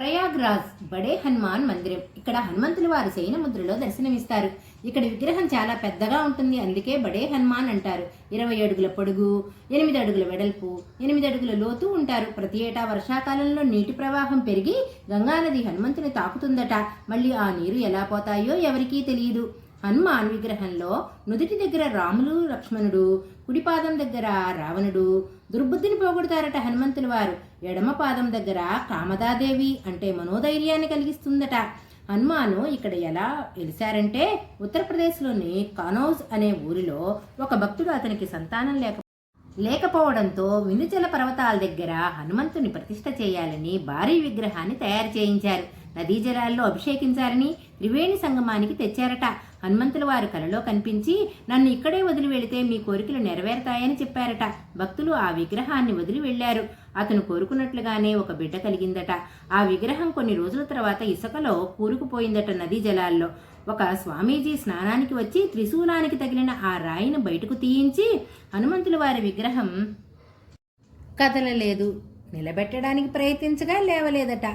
ప్రయాగ్రాజ్ బడే హనుమాన్ మందిరం. ఇక్కడ హనుమంతుల వారు శయన ముద్రలో దర్శనమిస్తారు. ఇక్కడ విగ్రహం చాలా పెద్దగా ఉంటుంది. అందుకే బడే హనుమాన్ అంటారు. ఇరవై అడుగుల పొడుగు ఎనిమిది అడుగుల వెడల్పు ఎనిమిది అడుగుల లోతు ఉంటారు. ప్రతి ఏటా వర్షాకాలంలో నీటి ప్రవాహం పెరిగి గంగానది హనుమంతుని తాకుతుందట. మళ్ళీ ఆ నీరు ఎలా పోతాయో ఎవరికీ తెలియదు హనుమాన్ విగ్రహంలో నుదుటి దగ్గర రాములు లక్ష్మణుడు కుడిపాదం దగ్గర రావణుడు దుర్బుద్ధిని పోగొడతారట హనుమంతుల వారు. ఎడమ పాదం దగ్గర కామదాదేవి అంటే మనోధైర్యాన్ని కలిగిస్తుందట. హనుమాను ఇక్కడ ఎలా వెలిశారంటే ఉత్తరప్రదేశ్లోని కానౌజ్ అనే ఊరిలో ఒక భక్తుడు అతనికి సంతానం లేక లేకపోవడంతో వింధ్యచల పర్వతాల దగ్గర హనుమంతుని ప్రతిష్ఠ చేయాలని భారీ విగ్రహాన్ని తయారు చేయించారు. నదీ జలాల్లో అభిషేకించాలని త్రివేణి సంగమానికి తెచ్చారట. హనుమంతుల వారు కలలో కనిపించి నన్ను ఇక్కడే వదిలి వెళితే మీ కోరికలు నెరవేరుతాయని చెప్పారట. భక్తులు ఆ విగ్రహాన్ని వదిలి వెళ్ళారు అతను కోరుకున్నట్లుగానే ఒక బిడ్డ కలిగిందట. ఆ విగ్రహం కొన్ని రోజుల తర్వాత ఇసుకలో కూరుకుపోయిందట నదీ జలాల్లో. ఒక స్వామీజీ స్నానానికి వచ్చి త్రిశూలానికి తగిలిన ఆ రాయిని బయటకు తీయించి హనుమంతుల వారి విగ్రహం కదలలేదు. నిలబెట్టడానికి ప్రయత్నించగా లేవలేదట.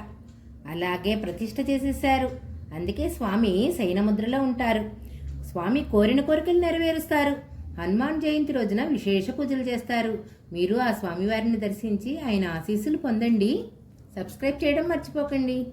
అలాగే ప్రతిష్ఠ చేసేశారు. అందుకే స్వామి శయనముద్రలో ఉంటారు. స్వామి కోరిన కోరికలు నెరవేరుస్తారు. హనుమాన్ జయంతి రోజున విశేష పూజలు చేస్తారు. మీరు ఆ స్వామివారిని దర్శించి ఆయన ఆశీస్సులు పొందండి. సబ్స్క్రైబ్ చేయడం మర్చిపోకండి.